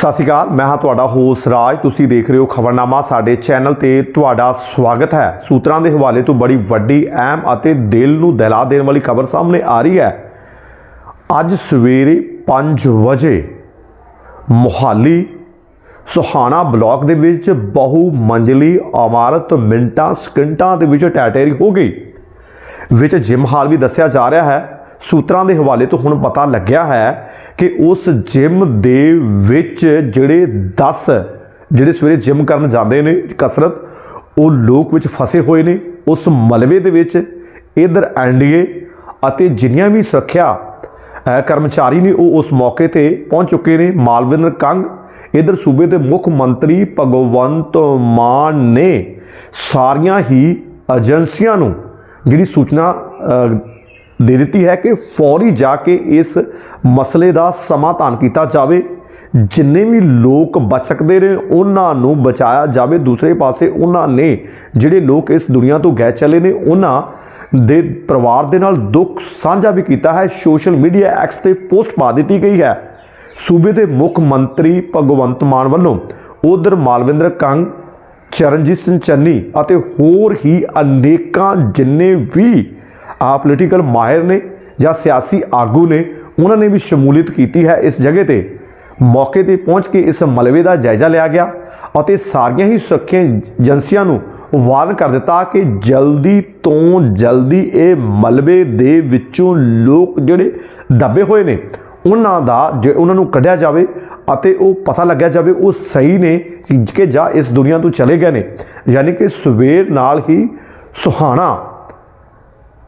ਸਤਿ ਸ਼੍ਰੀ ਅਕਾਲ, ਮੈਂ ਹਾਂ ਤੁਹਾਡਾ ਹੋਸ ਰਾਜ। ਤੁਸੀਂ ਦੇਖ ਰਹੇ ਹੋ ਖਬਰਨਾਮਾ, ਸਾਡੇ ਚੈਨਲ ਤੇ ਤੁਹਾਡਾ ਸਵਾਗਤ ਹੈ। ਸੂਤਰਾਂ ਦੇ ਹਵਾਲੇ ਤੋਂ ਬੜੀ ਵੱਡੀ ਅਹਿਮ ਅਤੇ ਦਿਲ ਨੂੰ ਦਹਿਲਾ ਦੇਣ ਵਾਲੀ ਖਬਰ ਸਾਹਮਣੇ ਆ ਰਹੀ ਹੈ। ਅੱਜ ਸਵੇਰੇ 5 ਵਜੇ ਮੁਹਾਲੀ ਸੁਹਾਣਾ ਬਲਾਕ ਦੇ ਵਿੱਚ ਬਹੁ ਮੰਜ਼ਲੀ ਇਮਾਰਤ ਮਿੰਟਾਂ, ਸਕਿੰਟਾਂ ਦੇ ਵਿੱਚ ਟੈਟੇਰੀ ਹੋ ਗਈ, ਵਿੱਚ ਜਿਮ ਹਾਲ ਵੀ ਦੱਸਿਆ ਜਾ ਰਿਹਾ ਹੈ। ਸੂਤਰਾਂ ਦੇ ਹਵਾਲੇ ਤੋਂ ਹੁਣ ਪਤਾ ਲੱਗਿਆ ਹੈ ਕਿ ਉਸ ਜਿਮ ਦੇ ਵਿੱਚ ਜਿਹੜੇ 10 ਜਿਹੜੇ ਸਵੇਰੇ ਜਿਮ ਕਰਨ ਜਾਂਦੇ ਨੇ ਕਸਰਤ, ਉਹ ਲੋਕ ਵਿੱਚ ਫਸੇ ਹੋਏ ਨੇ। ਉਸ ਮਲਵੇ ਦੇ ਵਿੱਚ ਇਧਰ ਐਨਡੀਏ ਅਤੇ ਜਿੰਨੀਆਂ ਵੀ ਸੁਰੱਖਿਆ ਕਰਮਚਾਰੀ ਨੇ ਉਹ ਉਸ ਮੌਕੇ ਤੇ ਪਹੁੰਚ ਚੁੱਕੇ ਨੇ। ਮਾਲਵਿੰਦਰ ਕੰਗ, ਇਧਰ ਸੂਬੇ ਦੇ ਮੁੱਖ ਮੰਤਰੀ ਭਗਵੰਤ ਮਾਨ ਨੇ ਸਾਰੀਆਂ ਹੀ ਏਜੰਸੀਆਂ ਨੂੰ ਜਿਹੜੀ ਸੂਚਨਾ ਦੇ ਦਿੱਤੀ ਹੈ ਕਿ ਫੌਰੀ ਜਾ ਕੇ ਇਸ ਮਸਲੇ ਦਾ ਸਮਾਧਾਨ ਕੀਤਾ ਜਾਵੇ। ਜਿੰਨੇ ਵੀ ਲੋਕ ਬਚ ਸਕਦੇ ਨੇ, ਉਹਨਾਂ ਨੂੰ ਬਚਾਇਆ ਜਾਵੇ। ਦੂਸਰੇ ਪਾਸੇ ਉਹਨਾਂ ਨੇ ਜਿਹੜੇ ਲੋਕ ਇਸ ਦੁਨੀਆ ਤੋਂ ਗਏ ਚਲੇ ਨੇ, ਉਹਨਾਂ ਦੇ ਪਰਿਵਾਰ ਦੇ ਨਾਲ ਦੁੱਖ ਸਾਂਝਾ ਵੀ ਕੀਤਾ ਹੈ। ਸੋਸ਼ਲ ਮੀਡੀਆ ਐਕਸ ਤੇ ਪੋਸਟ ਪਾ ਦਿੱਤੀ ਗਈ ਹੈ। ਸੂਬੇ ਦੇ ਮੁੱਖ ਮੰਤਰੀ ਭਗਵੰਤ ਮਾਨ ਵੱਲੋਂ ਉਧਰ ਮਾਲਵਿੰਦਰ ਕੰਗ, ਚਰਨਜੀਤ ਸਿੰਘ ਚੰਨੀ ਅਤੇ ਹੋਰ ਹੀ ਅਨੇਕਾਂ ਜਿੰਨੇ ਵੀ ਆ ਪੋਲੀਟੀਕਲ ਮਾਹਿਰ ਨੇ ਜਾਂ ਸਿਆਸੀ ਆਗੂ ਨੇ, ਉਹਨਾਂ ਨੇ ਵੀ ਸ਼ਮੂਲੀਅਤ ਕੀਤੀ ਹੈ। ਇਸ ਜਗ੍ਹਾ ਤੇ ਮੌਕੇ ਤੇ ਪਹੁੰਚ ਕੇ ਇਸ ਮਲਬੇ ਦਾ ਜਾਇਜ਼ਾ ਲਿਆ ਗਿਆ ਅਤੇ ਸਾਰੀਆਂ ਹੀ ਸੁਰੱਖਿਆ ਏਜੰਸੀਆਂ ਨੂੰ ਵਾਰਨ ਕਰ ਦਿੱਤਾ ਕਿ ਜਲਦੀ ਤੋਂ ਜਲਦੀ ਇਹ ਮਲਬੇ ਦੇ ਵਿੱਚੋਂ ਲੋਕ ਜਿਹੜੇ ਦੱਬੇ ਹੋਏ ਨੇ, ਉਹਨਾਂ ਦਾ ਜੇ ਉਹਨਾਂ ਨੂੰ ਕੱਢਿਆ ਜਾਵੇ ਅਤੇ ਉਹ ਪਤਾ ਲੱਗਿਆ ਜਾਵੇ ਉਹ ਸਹੀ ਨੇ ਕਿ ਜਾਂ ਇਸ ਦੁਨੀਆ ਤੋਂ ਚਲੇ ਗਏ ਨੇ। ਯਾਨੀ ਕਿ ਸਵੇਰ ਨਾਲ ਹੀ ਸੁਹਾਣਾ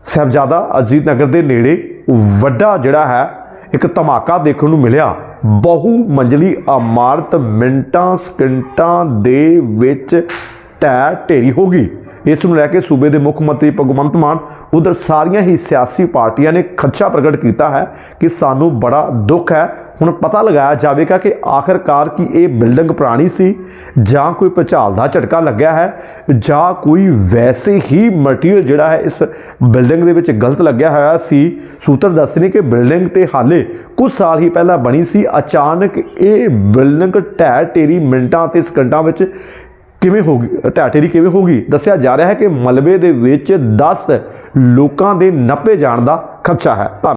ਸਾਹਿਬਜ਼ਾਦਾ ਅਜੀਤ ਨਗਰ ਦੇ ਨੇੜੇ ਵੱਡਾ ਜਿਹੜਾ ਹੈ, ਇੱਕ ਧਮਾਕਾ ਦੇਖਣ ਨੂੰ ਮਿਲਿਆ। ਬਹੁ ਮੰਜ਼ਲੀ ਇਮਾਰਤ ਮਿੰਟਾਂ ਸਕਿੰਟਾਂ ਦੇ ਵਿੱਚ ਢਹਿ ਢੇਰੀ ਹੋ ਗਈ। ਇਸ ਨੂੰ ਲੈ ਕੇ ਸੂਬੇ ਦੇ ਮੁੱਖ ਮੰਤਰੀ ਭਗਵੰਤ ਮਾਨ ਉਧਰ ਸਾਰੀਆਂ ਹੀ ਸਿਆਸੀ ਪਾਰਟੀਆਂ ਨੇ ਖਦਸ਼ਾ ਪ੍ਰਗਟ ਕੀਤਾ ਹੈ ਕਿ ਸਾਨੂੰ ਬੜਾ ਦੁੱਖ ਹੈ। ਹੁਣ ਪਤਾ ਲਗਾਇਆ ਜਾਵੇਗਾ ਕਿ ਆਖਰਕਾਰ ਕੀ ਇਹ ਬਿਲਡਿੰਗ ਪੁਰਾਣੀ ਸੀ ਜਾਂ ਕੋਈ ਭੁਚਾਲ ਦਾ ਝਟਕਾ ਲੱਗਿਆ ਹੈ ਜਾਂ ਕੋਈ ਵੈਸੇ ਹੀ ਮਟੀਰੀਅਲ ਜਿਹੜਾ ਹੈ ਇਸ ਬਿਲਡਿੰਗ ਦੇ ਵਿੱਚ ਗਲਤ ਲੱਗਿਆ ਹੋਇਆ ਸੀ। ਸੂਤਰ ਦੱਸਦੇ ਨੇ ਕਿ ਬਿਲਡਿੰਗ ਤੇ ਹਾਲੇ ਕੁਝ ਸਾਲ ਹੀ ਪਹਿਲਾਂ ਬਣੀ ਸੀ। ਅਚਾਨਕ ਇਹ ਬਿਲਡਿੰਗ ਢਹਿ ਢੇਰੀ ਮਿੰਟਾਂ ਤੇ ਸਕਿੰਟਾਂ ਵਿੱਚ ਕਿਵੇਂ ਹੋ ਗਈ ਢਾਟੇਰੀ ਕਿਵੇਂ ਹੋ ਗਈ ਦੱਸਿਆ ਜਾ ਰਿਹਾ ਹੈ ਕਿ ਮਲਬੇ ਦੇ ਵਿੱਚ 10 ਲੋਕਾਂ ਦੇ ਨੱਪੇ ਜਾਣ ਦਾ ਖਦਸ਼ਾ ਹੈ। ਧੰਨ-